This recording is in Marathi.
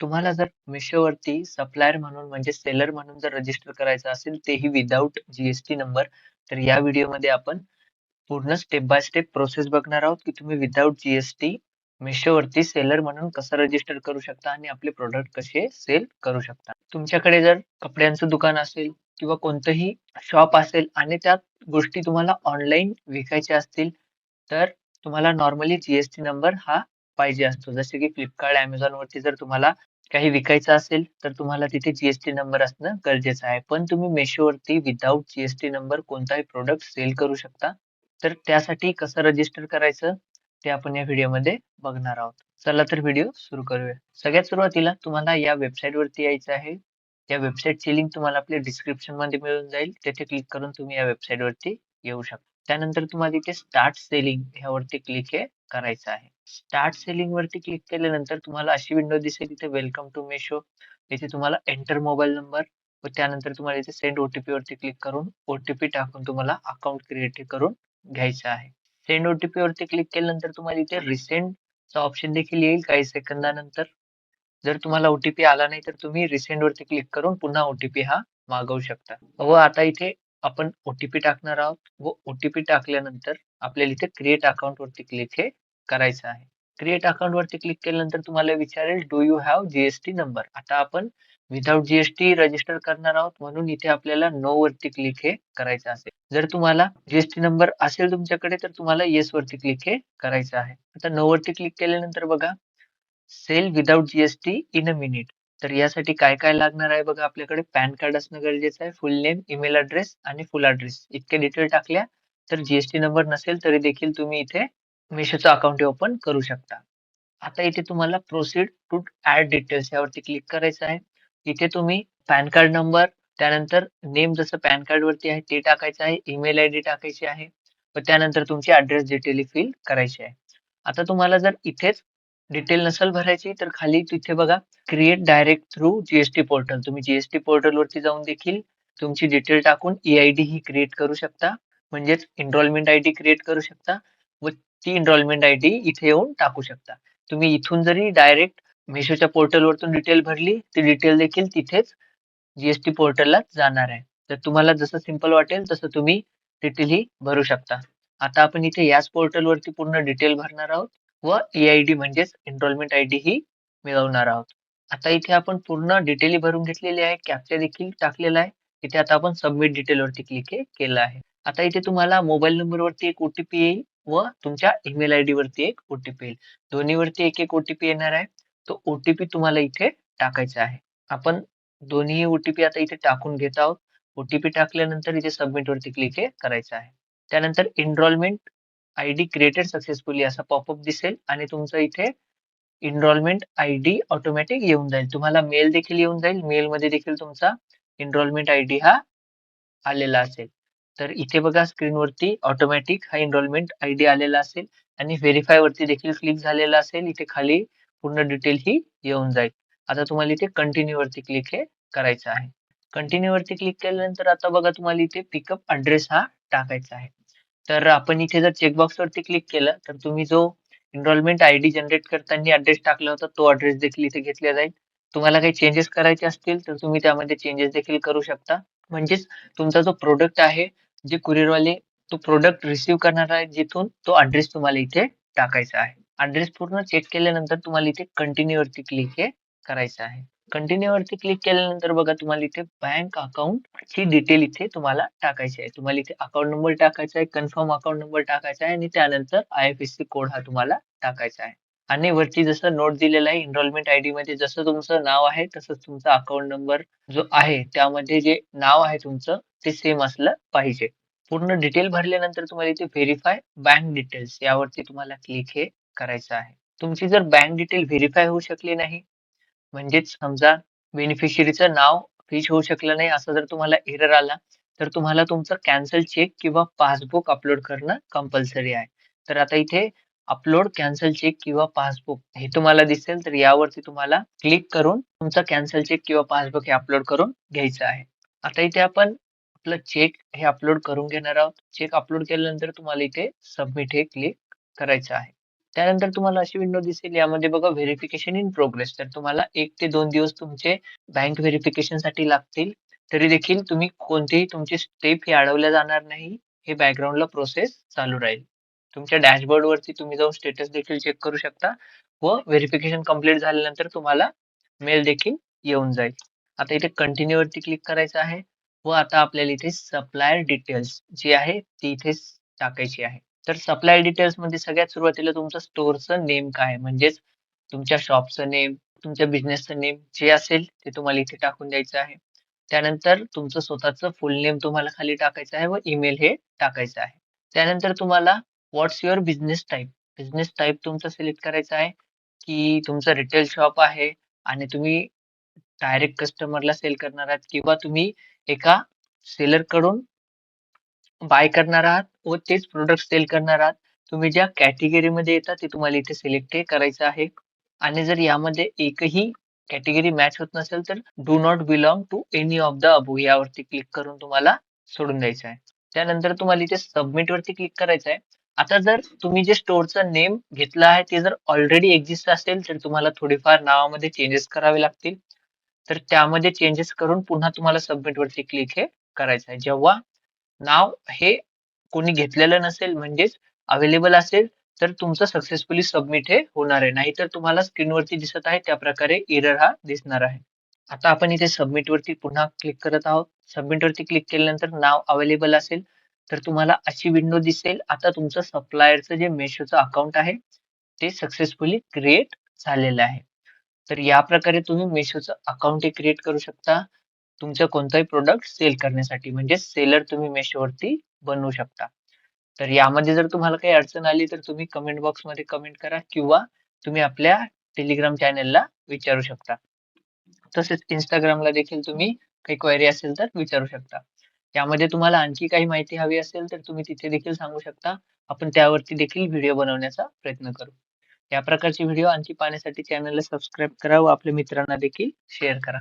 तुम्हाला जर मिशोवरती सप्लायर म्हणून म्हणजे सेलर म्हणून जर रजिस्टर करायचं असेल तेही विदाऊट जी नंबर तर या व्हिडिओमध्ये आपण पूर्ण स्टेप बाय स्टेप प्रोसेस बघणार आहोत की तुम्ही विदाऊट जी-एस-टी वरती सेलर म्हणून कसं रजिस्टर करू शकता आणि आपले प्रोडक्ट कसे सेल करू शकता. तुमच्याकडे जर कपड्यांचं दुकान असेल किंवा कोणतंही शॉप असेल आणि त्या गोष्टी तुम्हाला ऑनलाईन विकायच्या असतील तर तुम्हाला नॉर्मली जी नंबर हा पाहिजे असतो. जसे की फ्लिपकार्ट, अमेझॉन वरती जर तुम्हाला काही विकायचं असेल तर तुम्हाला तिथे जी नंबर असणं गरजेचं आहे. पण तुम्ही मेशोवरती विदाउट जी नंबर कोणताही प्रोडक्ट सेल करू शकता. तर त्यासाठी कसं रजिस्टर करायचं ते आपण या व्हिडिओमध्ये बघणार आहोत. चला तर व्हिडिओ सुरू करूया. सगळ्यात सुरुवातीला तुम्हाला या वेबसाईटवरती यायचं आहे. या वेबसाईटची लिंक तुम्हाला आपल्या डिस्क्रिप्शनमध्ये मिळून जाईल. तेथे क्लिक करून तुम्ही या वेबसाईटवरती येऊ शकता. त्यानंतर तुम्हाला इथे स्टार्ट सेलिंग ह्यावरती क्लिक हे करायचं आहे. स्टार्ट सेलिंग वरती क्लिक केल्यानंतर तुम्हाला अशी विंडो दिसेल इथे वेलकम टू मेशो इथे तुम्हाला एंटर मोबाईल नंबर व त्यानंतर तुम्हाला इथे सेंड ओटीपी वरती क्लिक करून ओटीपी टाकून तुम्हाला अकाउंट क्रिएट करून घ्यायचं आहे. सेंड ओटीपी वरती क्लिक केल्यानंतर तुम्हाला इथे रिसेंट चा ऑप्शन देखील येईल काही सेकंदानंतर. जर तुम्हाला ओटीपी आला नाही तर तुम्ही रिसेंट वरती क्लिक करून पुन्हा ओटीपी हा मागवू शकता. व आता इथे आपण ओटीपी टाकणार आहोत व ओटीपी टाकल्यानंतर आपल्याला इथे क्रिएट अकाउंट वरती क्लिक हे करायचं आहे. क्रिएट अकाउंट वरती क्लिक केल्यानंतर तुम्हाला विचारेल do you have GST number आता आपण विदाउट जीएसटी रजिस्टर करणार आहोत म्हणून इथे आपल्याला नो वरती क्लिक हे करायचं असेल. जर तुम्हाला जीएसटी नंबर असेल तुमच्याकडे तर तुम्हाला येस वरती क्लिक हे करायचं आहे. आता नो वरती क्लिक केल्यानंतर बघा sell without GST in a minute तर यासाठी काय काय लागणार आहे बघा आपल्याकडे पॅन कार्ड असणं गरजेचं आहे फुल नेम ईमेल ऍड्रेस आणि फुल ऍड्रेस इतके डिटेल टाकल्या तर जीएसटी नंबर नसेल तरी देखील तुम्ही इथे मिशोचं अकाउंट ओपन करू शकता. आता इथे तुम्हाला प्रोसीड टू ऍड डिटेल्स यावरती क्लिक करायचं आहे. इथे तुम्ही पॅन कार्ड नंबर त्यानंतर नेम जसं पॅन कार्ड वरती आहे ते टाकायचं आहे. ईमेल आयडी टाकायची आहे व त्यानंतर तुमची ऍड्रेस डिटेल फिल करायची आहे. आता तुम्हाला जर इथेच डिटेल नसेल भरायची तर खाली तिथे बघा create direct through GST portal तुम्ही जीएसटी पोर्टल वरती जाऊन देखील तुमची डिटेल टाकून ई-आय-डी ही क्रिएट करू शकता म्हणजेच एनरोलमेंट आयडी क्रिएट करू शकता व ती एनरोलमेंट आयडी इथे येऊन टाकू शकता. तुम्ही इथून जरी डायरेक्ट मेशोच्या पोर्टलवरतून डिटेल भरली ती डिटेल देखील तिथेच जीएसटी पोर्टलला जाणार आहे. तर तुम्हाला जसं सिंपल वाटेल तसं तुम्ही डिटेल ही भरू शकता. आता आपण इथे याच पोर्टलवरती पूर्ण डिटेल भरणार आहोत व ए आय डी म्हणजेच एनरोलमेंट आयडी ही मिळवणार आहोत. आता इथे आपण पूर्ण डिटेली भरून घेतलेली आहे. कॅप्चा देखील टाकलेला आहे. इथे आता आपण सबमिट डिटेल वरती क्लिक केलं आहे. आता इथे तुम्हाला मोबाईल नंबर वरती एक ओटीपी येईल व तुमच्या ईमेल आयडी वरती एक ओटीपी येईल. दोन्हीवरती एक एक ओटीपी येणार आहे. तो ओटीपी तुम्हाला इथे टाकायचा आहे. आपण दोन्ही ओटीपी आता इथे टाकून घेत आहोत. ओटीपी टाकल्यानंतर इथे सबमिट वरती क्लिक करायचं आहे. त्यानंतर एनरोलमेंट आयडी क्रिएटेड सक्सेसफुली असा पॉपअप दिसेल आणि तुमचं इथे इनरॉलमेंट आय डी ऑटोमॅटिक येऊन जाईल. तुम्हाला मेल देखील येऊन जाईल. मेलमध्ये देखील तुमचा इनरॉलमेंट आय डी हा आलेला असेल. तर इथे बघा स्क्रीनवरती ऑटोमॅटिक हा एनरोलमेंट आयडी आलेला असेल आणि व्हेरीफाय वरती देखील क्लिक झालेला असेल. इथे खाली पूर्ण डिटेल ही येऊन जाईल. आता तुम्हाला इथे कंटिन्यू वरती क्लिक हे करायचं आहे. कंटिन्यू वरती क्लिक केल्यानंतर आता बघा तुम्हाला इथे पिकअप अड्रेस हा टाकायचा आहे. तर आपण इथे जर चेकबॉक्स वरती क्लिक केलं तर तुम्ही जो एनरोलमेंट आयडी जनरेट करताना ऍड्रेस टाकला होता तो ऍड्रेस देखील इथे घेतला जाईल. तुम्हाला काही चेंजेस करायचे असतील तर तुम्ही त्यामध्ये चेंजेस देखील करू शकता. म्हणजेच तुमचा जो प्रोडक्ट आहे जे कुरिअरवाले तो प्रोडक्ट रिसीव्ह करणार आहे जिथून तो ऍड्रेस तुम्हाला इथे टाकायचा आहे. ऍड्रेस पूर्ण चेक केल्यानंतर तुम्हाला इथे कंटिन्यू वरती क्लिक हे करायचं आहे. कंटिन्यू वरती क्लिक केल्यानंतर बघा तुम्हाला इथे बँक अकाउंट ची डिटेल इथे तुम्हाला टाकायची आहे. तुम्हाला इथे अकाउंट नंबर टाकायचा आहे, कन्फर्म अकाउंट नंबर टाकायचा आहे आणि त्यानंतर आय-एफ-एस-सी कोड हा तुम्हाला टाकायचा आहे. आणि वरती जसं नोट दिलेलं आहे एनरोलमेंट आयडी मध्ये जसं तुमचं नाव आहे तसंच तुमचा अकाउंट नंबर जो आहे त्यामध्ये जे नाव आहे तुमचं ते सेम असलं पाहिजे. पूर्ण डिटेल भरल्यानंतर तुम्हाला इथे व्हेरीफाय बँक डिटेल्स यावरती तुम्हाला क्लिक हे करायचं आहे. तुमची जर बँक डिटेल व्हेरीफाय होऊ शकली नाही म्हणजेच समजा बेनिफिशियरीचं नाव रिच होऊ शकलं नाही असं जर तुम्हाला एरर आला तर तुम्हाला तुमचं कॅन्सल चेक किंवा पासबुक अपलोड करणं कंपल्सरी आहे. तर आता इथे अपलोड कॅन्सल चेक किंवा पासबुक हे तुम्हाला दिसेल तर यावरती तुम्हाला क्लिक करून तुमचा कॅन्सल चेक किंवा पासबुक हे अपलोड करून घ्यायचं आहे. आता इथे आपण आपलं चेक हे अपलोड करून घेणार आहोत. चेक अपलोड केल्यानंतर तुम्हाला इथे सबमिट हे क्लिक करायचं आहे. त्यानंतर तुम्हाला अशी विंडो दिसेल यामध्ये बघा व्हेरिफिकेशन इन प्रोग्रेस तर तुम्हाला एक ते दोन दिवस तुमचे बँक व्हेरिफिकेशनसाठी लागतील. तरी देखील तुम्ही कोणतीही तुमची स्टेप हे अडवल्या जाणार नाही. हे बॅकग्राऊंडला प्रोसेस चालू राहील. तुमच्या डॅशबोर्ड वरती तुम्ही जाऊन स्टेटस देखील चेक करू शकता व व्हेरिफिकेशन कंप्लीट झाल्यानंतर तुम्हाला मेल देखील येऊन जाईल. आता इथे कंटिन्यू वरती क्लिक करायचं आहे व आता आपल्याला इथे सप्लायर डिटेल्स जी आहे ती इथे टाकायची आहे. तर सप्लाय डिटेल्समध्ये सगळ्यात सुरुवातीला तुमचं स्टोअरचं नेम काय? म्हणजेच तुमच्या शॉपचं नेम तुमच्या बिझनेसचं नेम जे असेल ते तुम्हाला इथे टाकून द्यायचं आहे. त्यानंतर तुमचं स्वतःचं फुल नेम तुम्हाला खाली टाकायचं आहे व ईमेल हे टाकायचं आहे. त्यानंतर तुम्हाला what's your business type business type तुमचं सिलेक्ट करायचं आहे की तुमचं रिटेल शॉप आहे आणि तुम्ही डायरेक्ट कस्टमरला सेल करणार आहात किंवा तुम्ही एका सेलरकडून बाय करणार आहात व तेच प्रोडक्ट सेल करणार आहात. तुम्ही ज्या कॅटेगरीमध्ये येतात ते तुम्हाला इथे सिलेक्ट करायचं आहे. आणि जर यामध्ये एकही कॅटेगरी मॅच होत नसेल तर do not belong to any of the above यावरती क्लिक करून तुम्हाला सोडून द्यायचं आहे. त्यानंतर तुम्हाला इथे सबमिट वरती क्लिक करायचं आहे. आता जर तुम्ही जे स्टोरचं नेम घेतलं आहे ते जर ऑलरेडी एक्झिस्ट असेल तर तुम्हाला थोडीफार नावामध्ये चेंजेस करावे लागतील. तर त्यामध्ये चेंजेस करून पुन्हा तुम्हाला सबमिट वरती क्लिक हे करायचं आहे. जेव्हा नाव हे कोणी घेतलेलं नसेल म्हणजेच अवेलेबल असेल तर तुमचं सक्सेसफुली सबमिट हे होणार आहे. नाहीतर तुम्हाला स्क्रीनवरती दिसत आहे त्या प्रकारे एरर हा दिसणार आहे. आता आपण इथे सबमिट वरती पुन्हा क्लिक करत आहोत. सबमिट वरती क्लिक केल्यानंतर नाव अवेलेबल असेल तर तुम्हाला अशी विंडो दिसेल. आता तुमचं सप्लायरचं जे मेशोचं अकाउंट आहे ते सक्सेसफुली क्रिएट झालेलं आहे. तर या प्रकारे तुम्ही मेशोचं अकाउंट हे क्रिएट करू शकता. तुमचं कोणताही प्रोडक्ट सेल करण्यासाठी म्हणजे सेलर तुम्ही मेशोवरती बनवू शकता. तर यामध्ये जर तुम्हाला काही अडचण आली तर तुम्ही कमेंट बॉक्समध्ये कमेंट करा किंवा तुम्ही आपल्या टेलिग्राम चॅनेलला विचारू शकता. तसेच इंस्टाग्रामला देखील तुम्ही काही क्वेरी असेल तर विचारू शकता. यामध्ये तुम्हाला आणखी काही माहिती हवी असेल तर तुम्ही तिथे देखील सांगू शकता. आपण त्यावरती देखील व्हिडिओ बनवण्याचा प्रयत्न करू. या प्रकारचे व्हिडिओ आणखी पाहण्यासाठी चॅनलला सबस्क्राईब करा व आपल्या मित्रांना देखील शेअर करा.